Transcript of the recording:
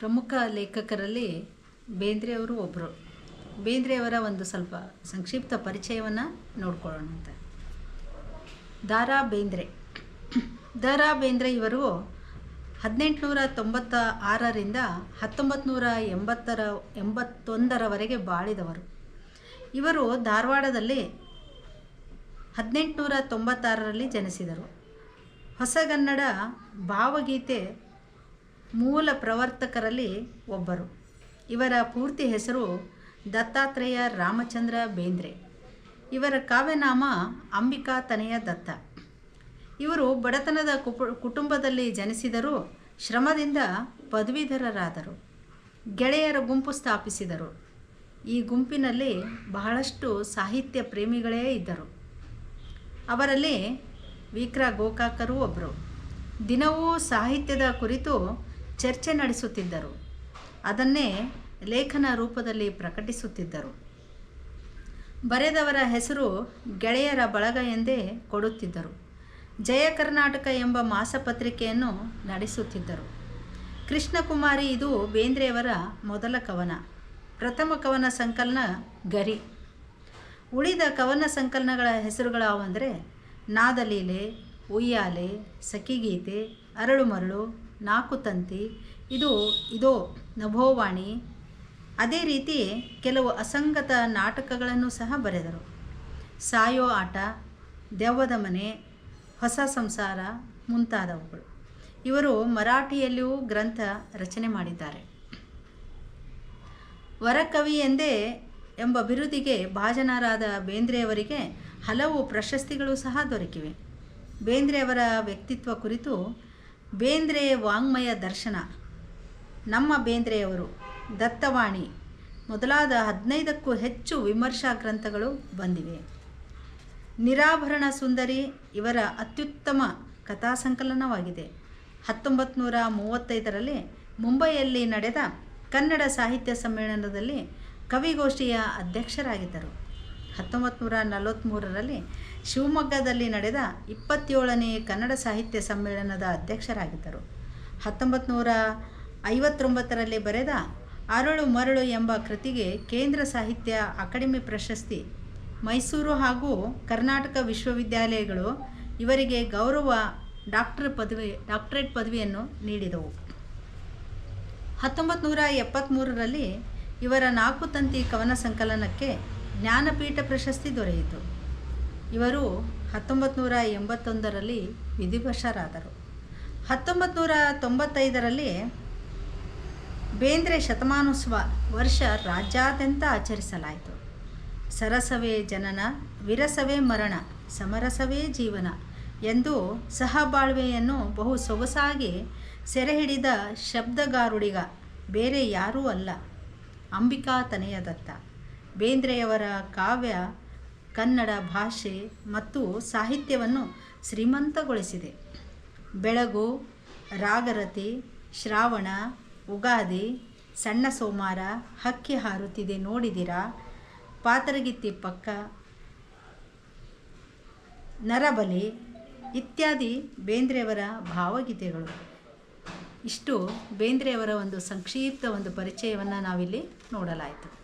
ಪ್ರಮುಖ ಲೇಖಕರಲ್ಲಿ ಬೇಂದ್ರೆಯವರು ಒಬ್ಬರು ಬೇಂದ್ರೆಯವರ ಒಂದು ಸ್ವಲ್ಪ ಸಂಕ್ಷಿಪ್ತ ಪರಿಚಯವನ್ನು ನೋಡ್ಕೊಳ್ಳೋಣಂತೆ. ದಾರಾ ಬೇಂದ್ರೆ. ದಾರಾ ಬೇಂದ್ರೆ ಇವರು ಹದಿನೆಂಟುನೂರ ತೊಂಬತ್ತ ಆರರಿಂದ ಹತ್ತೊಂಬತ್ತು ನೂರ ಎಂಬತ್ತರ ಎಂಬತ್ತೊಂದರವರೆಗೆ ಬಾಳಿದವರು. ಇವರು ಧಾರವಾಡದಲ್ಲಿ ಹದಿನೆಂಟುನೂರ ತೊಂಬತ್ತಾರರಲ್ಲಿ ಜನಿಸಿದರು. ಹೊಸಗನ್ನಡ ಭಾವಗೀತೆ ಮೂಲ ಪ್ರವರ್ತಕರಲ್ಲಿ ಒಬ್ಬರು. ಇವರ ಪೂರ್ತಿ ಹೆಸರು ದತ್ತಾತ್ರೇಯ ರಾಮಚಂದ್ರ ಬೇಂದ್ರೆ. ಇವರ ಕಾವ್ಯನಾಮ ಅಂಬಿಕಾ ತನೆಯ ದತ್ತ. ಇವರು ಬಡತನದ ಕುಟುಂಬದಲ್ಲಿ ಜನಿಸಿದರೂ ಶ್ರಮದಿಂದ ಪದವೀಧರರಾದರು. ಗೆಳೆಯರ ಗುಂಪು ಸ್ಥಾಪಿಸಿದರು. ಈ ಗುಂಪಿನಲ್ಲಿ ಬಹಳಷ್ಟು ಸಾಹಿತ್ಯ ಪ್ರೇಮಿಗಳೇ ಇದ್ದರು. ಅವರಲ್ಲಿ ವಿಕ್ರ ಗೋಕಾಕರು ಒಬ್ಬರು ದಿನವೂ ಸಾಹಿತ್ಯದ ಕುರಿತು ಚರ್ಚೆ ನಡೆಸುತ್ತಿದ್ದರು. ಅದನ್ನೇ ಲೇಖನ ರೂಪದಲ್ಲಿ ಪ್ರಕಟಿಸುತ್ತಿದ್ದರು. ಬರೆದವರ ಹೆಸರು ಗೆಳೆಯರ ಬಳಗ ಎಂದೇ ಕೊಡುತ್ತಿದ್ದರು. ಜಯ ಕರ್ನಾಟಕ ಎಂಬ ಮಾಸಪತ್ರಿಕೆಯನ್ನು ನಡೆಸುತ್ತಿದ್ದರು. ಕೃಷ್ಣಕುಮಾರಿ ಇದು ಬೇಂದ್ರೆಯವರ ಮೊದಲ ಕವನ. ಪ್ರಥಮ ಕವನ ಸಂಕಲನ ಗರಿ. ಉಳಿದ ಕವನ ಸಂಕಲನಗಳ ಹೆಸರುಗಳಾವಂದರೆ ನಾದಲೀಲೆ, ಉಯ್ಯಾಲೆ, ಸಖಿಗೀತೆ ಅರಳು ನಾಕು ತಂತಿ. ಇದು, ಇದೋ ನಭೋವಾಣಿ. ಅದೇ ರೀತಿ ಕೆಲವು ಅಸಂಗತ ನಾಟಕಗಳನ್ನು ಸಹ ಬರೆದರು. ಸಾಯೋ ಆಟ, ದೆವ್ವದ ಮನೆ, ಹೊಸ ಸಂಸಾರ ಮುಂತಾದವುಗಳು. ಇವರು ಮರಾಠಿಯಲ್ಲಿಯೂ ಗ್ರಂಥ ರಚನೆ ಮಾಡಿದ್ದಾರೆ. ವರಕವಿ ಎಂದೇ ಎಂಬ ಬಿರುದಿಗೆ ಭಾಜನರಾದ ಬೇಂದ್ರೆಯವರಿಗೆ ಹಲವು ಪ್ರಶಸ್ತಿಗಳು ಸಹ ದೊರಕಿವೆ. ಬೇಂದ್ರೆಯವರ ವ್ಯಕ್ತಿತ್ವ ಕುರಿತು ಬೇಂದ್ರೆ ವಾಂಗ್ಮಯ ದರ್ಶನ. ನಮ್ಮ ಬೇಂದ್ರೆಯವರು, ದತ್ತವಾಣಿ, ಮೊದಲಾದ ಹದಿನೈದಕ್ಕೂ ಹೆಚ್ಚು ವಿಮರ್ಶಾ ಗ್ರಂಥಗಳು ಬಂದಿವೆ. ನಿರಾಭರಣ ಸುಂದರಿ ಇವರ ಅತ್ಯುತ್ತಮ ಕಥಾ ಸಂಕಲನವಾಗಿದೆ ಹತ್ತೊಂಬತ್ತು ನೂರ ಮೂವತ್ತೈದರಲ್ಲಿ ಮುಂಬೈಯಲ್ಲಿ ನಡೆದ ಕನ್ನಡ ಸಾಹಿತ್ಯ ಸಮ್ಮೇಳನದಲ್ಲಿ ಕವಿಗೋಷ್ಠಿಯ ಅಧ್ಯಕ್ಷರಾಗಿದ್ದರು. ಹತ್ತೊಂಬತ್ತು ನೂರ ನಲವತ್ತ್ಮೂರರಲ್ಲಿ ಶಿವಮೊಗ್ಗದಲ್ಲಿ ನಡೆದ ಇಪ್ಪತ್ತೇಳನೇ ಕನ್ನಡ ಸಾಹಿತ್ಯ ಸಮ್ಮೇಳನದ ಅಧ್ಯಕ್ಷರಾಗಿದ್ದರು. ಹತ್ತೊಂಬತ್ತು ನೂರ ಐವತ್ತೊಂಬತ್ತರಲ್ಲಿ ಬರೆದ ಅರಳು ಮರಳು ಎಂಬ ಕೃತಿಗೆ ಕೇಂದ್ರ ಸಾಹಿತ್ಯ ಅಕಾಡೆಮಿ ಪ್ರಶಸ್ತಿ, ಮೈಸೂರು ಹಾಗೂ ಕರ್ನಾಟಕ ವಿಶ್ವವಿದ್ಯಾಲಯಗಳು ಇವರಿಗೆ ಗೌರವ ಡಾಕ್ಟರ್ ಪದವಿ, ಡಾಕ್ಟರೇಟ್ ಪದವಿಯನ್ನು ನೀಡಿದವು. ಹತ್ತೊಂಬತ್ತು ನೂರ ಇವರ ನಾಲ್ಕು ತಂತಿ ಕವನ ಸಂಕಲನಕ್ಕೆ ಜ್ಞಾನಪೀಠ ಪ್ರಶಸ್ತಿ ದೊರೆಯಿತು. ಇವರು ಹತ್ತೊಂಬತ್ತು ನೂರ ಎಂಬತ್ತೊಂದರಲ್ಲಿ ವಿಧಿವಶರಾದರು. ಹತ್ತೊಂಬತ್ತು ನೂರ ತೊಂಬತ್ತೈದರಲ್ಲಿ ಬೇಂದ್ರೆ ಶತಮಾನೋತ್ಸವ ವರ್ಷ ರಾಜ್ಯಾದ್ಯಂತ ಆಚರಿಸಲಾಯಿತು. ಸರಸವೇ ಜನನ, ವಿರಸವೇ ಮರಣ, ಸಮರಸವೇ ಜೀವನ ಎಂದು ಸಹಬಾಳ್ವೆಯನ್ನು ಬಹು ಸೊಗಸಾಗಿ ಸೆರೆ ಹಿಡಿದ ಶಬ್ದಗಾರುಡಿಗ ಬೇರೆ ಯಾರೂ ಅಲ್ಲ. ಅಂಬಿಕಾ ತನೆಯ ದತ್ತ ಬೇಂದ್ರೆಯವರ ಕಾವ್ಯ ಕನ್ನಡ ಭಾಷೆ ಮತ್ತು ಸಾಹಿತ್ಯವನ್ನು ಶ್ರೀಮಂತಗೊಳಿಸಿದೆ. ಬೆಳಗು, ರಾಗರತಿ, ಶ್ರಾವಣ, ಉಗಾದಿ, ಸಣ್ಣ ಸೋಮಾರ, ಹಕ್ಕಿ ಹಾರುತ್ತಿದೆ ನೋಡಿದಿರಾ? ಪಾತರಗಿತ್ತಿ ಪಕ್ಕ, ನರಬಲಿ ಇತ್ಯಾದಿ ಬೇಂದ್ರೆಯವರ ಭಾವಗೀತೆಗಳು. ಇಷ್ಟು ಬೇಂದ್ರೆಯವರ ಒಂದು ಸಂಕ್ಷಿಪ್ತ ಒಂದು ಪರಿಚಯವನ್ನು ನಾವಿಲ್ಲಿ ನೋಡಲಾಯಿತು.